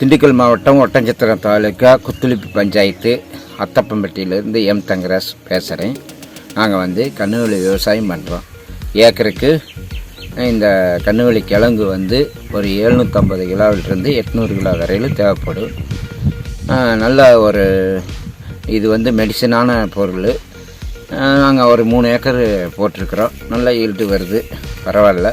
திண்டுக்கல் மாவட்டம் ஒட்டஞ்சத்திரம் தாலுக்கா குத்துளிப்பு பஞ்சாயத்து அத்தப்பம்பட்டியிலேருந்து எம். தங்கராஜ் பேசுகிறேன் நாங்கள் வந்து கண்ணுவெளி விவசாயம் பண்ணுறோம் ஏக்கருக்கு இந்த கண்ணுவெளி கிழங்கு வந்து ஒரு எழுநூற்றம்பது கிலோவிலிருந்து எட்நூறு கிலோ வரையிலும் தேவைப்படும். நல்ல ஒரு இது வந்து மெடிசனான பொருள். நாங்கள் ஒரு மூணு ஏக்கர் போட்டிருக்கிறோம். நல்ல ஈல்டு வருது. பரவாயில்ல.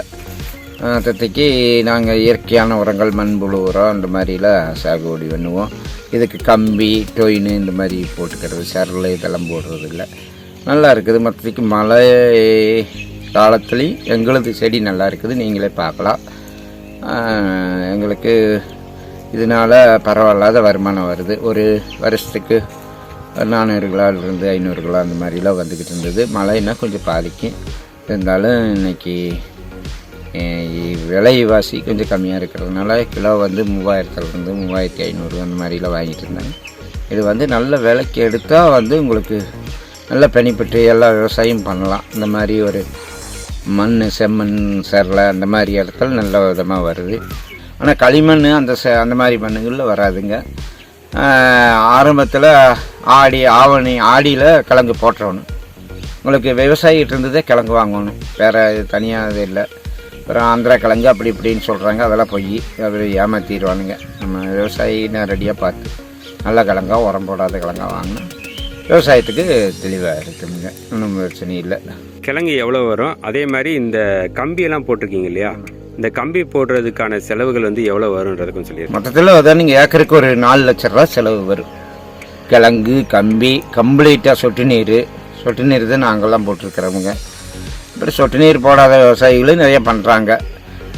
தத்தைக்கு நாங்கள் இயற்கையான உரங்கள் மண்புழு உரம் அந்த மாதிரிலாம் சாகுபடி பண்ணுவோம். இதுக்கு கம்பி டொயின் இந்த மாதிரி போட்டுக்கிறது சரல் இதெல்லாம் போடுறது இல்லை நல்லா இருக்குது. மற்றதுக்கு மழை காலத்துலேயும் எங்களது செடி நல்லா இருக்குது. நீங்களே பார்க்கலாம். எங்களுக்கு இதனால் பரவாயில்லாத வருமானம் வருது. ஒரு வருஷத்துக்கு நானூறு கிலோலேருந்து ஐநூறு கிலோ அந்த மாதிரிலாம் வந்துக்கிட்டு இருந்தது. மழைன்னா கொஞ்சம் பாதிக்கும். இருந்தாலும் இன்னைக்கு விலைவாசி கொஞ்சம் கம்மியாக இருக்கிறதுனால கிலோ வந்து மூவாயிரத்துலேருந்து மூவாயிரத்தி ஐநூறு அந்த மாதிரிலாம் வாங்கிட்டு இருந்தாங்க இது வந்து நல்ல விலைக்கு எடுத்தால் வந்து உங்களுக்கு நல்ல பெனிஃபிட்டு எல்லா விவசாயம் பண்ணலாம். இந்த மாதிரி ஒரு மண் செம்மண் சரலை அந்த மாதிரி இடத்துல நல்ல விதமாக வருது. ஆனால் களிமண் அந்த ச அந்த மாதிரி மண்ணுகளில் வராதுங்க. ஆரம்பத்தில் ஆடி ஆவணி ஆடியில் கிழங்கு போட்டுறணும். உங்களுக்கு விவசாயிகிட்ட இருந்ததே கிழங்கு வாங்கணும். வேறு தனியாக இது இல்லை. அப்புறம் ஆந்திரா கிழங்கு அப்படி இப்படின்னு சொல்கிறாங்க அதெல்லாம் பொய் அவர் ஏமாற்றிடுவானுங்க நம்ம விவசாயி நேரடியாக பார்த்து நல்ல கிழங்கா உரம் போடாத கிழங்கா வாங்கணும் விவசாயத்துக்கு தெளிவாக இருக்குங்க. ஒன்றும் பிரச்சனை இல்லை. கிழங்கு எவ்வளோ வரும்? அதே மாதிரி இந்த கம்பியெல்லாம் போட்டிருக்கீங்க இல்லையா? இந்த கம்பி போடுறதுக்கான செலவுகள் வந்து எவ்வளோ வரும்ன்றதை கொஞ்சம் சொல்லிடுங்க. மொத்தத்தில் அதான் நீங்கள் ஏக்கருக்கு ஒரு நாலு லட்ச ரூபா செலவு வரும். கிழங்கு கம்பி கம்ப்ளீட்டாக சொட்டு நீர். சொட்டு நீர் தான் நாங்கள்லாம் போட்டிருக்கிறவங்க. அப்புறம் சொட்டு நீர் போடாத விவசாயிகளும் நிறைய பண்ணுறாங்க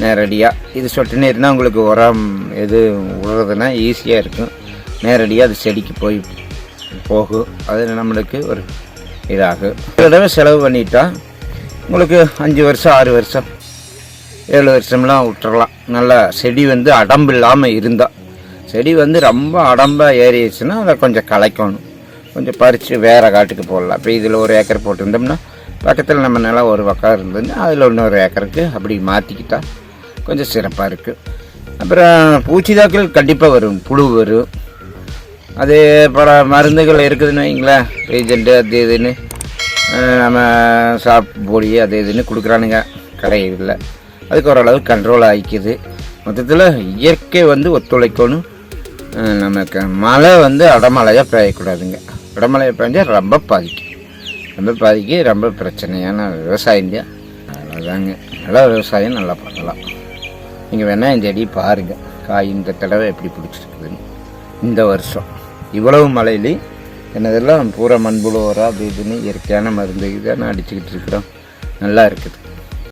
நேரடியாக இது சொட்டு நீர்னால் உங்களுக்கு உரம் எது விடுறதுனா ஈஸியாக இருக்கும். நேரடியாக அது செடிக்கு போய் போகும். அது நம்மளுக்கு ஒரு இதாகும். தடவை செலவு பண்ணிட்டா உங்களுக்கு அஞ்சு வருஷம் ஆறு வருஷம் ஏழு வருஷம்லாம் விட்டுறலாம். நல்லா செடி வந்து அடம்பு இல்லாமல் இருந்தால் செடி வந்து ரொம்ப அடம்பாக ஏறிடுச்சுன்னா அதை கொஞ்சம் கலைக்கணும் கொஞ்சம் பறித்து வேறு காட்டுக்கு போடலாம். இப்போ இதில் ஒரு ஏக்கர் போட்டிருந்தோம்னா பக்கத்தில் நம்ம நிலம் ஒரு பக்கம் இருந்ததுன்னா அதில் இன்னொரு ஏக்கருக்கு அப்படி மாற்றிக்கிட்டால் கொஞ்சம் சிறப்பாக இருக்குது அப்புறம் பூச்சிதாக்கள் கண்டிப்பாக வரும். புழு வரும் அது பல மருந்துகள் இருக்குதுன்னு வைங்களேன். ரீஜெண்ட்டு அது இதுன்னு நம்ம சாப் பொடி அது இதுன்னு கொடுக்குறானுங்க. கடையில் அதுக்கு ஓரளவு கண்ட்ரோல் ஆகிக்குது. மொத்தத்தில் இயற்கை வந்து ஒத்துழைக்கணும். நமக்கு மழை வந்து அடமழையாக பெய்யக்கூடாதுங்க. அடமழையாக பெஞ்சால் ரொம்ப பாதிக்கும். ரொம்ப பாதிக்கு ரொம்ப பிரச்சனையான விவசாயம் தான் அவ்வளோதாங்க நல்லா விவசாயம் நல்லா பண்ணலாம். நீங்கள் வெங்காயம் செடி பாருங்கள் காய் இந்த தடவை எப்படி பிடிச்சிருக்குதுன்னு. இந்த வருஷம். இவ்வளவு மழையிலையும் என்னதெல்லாம் பூரா மண்புழு உரம் அது இதுன்னு இயற்கையான மருந்து இதான அடிச்சுக்கிட்டு இருக்கிறோம். நல்லா இருக்குது.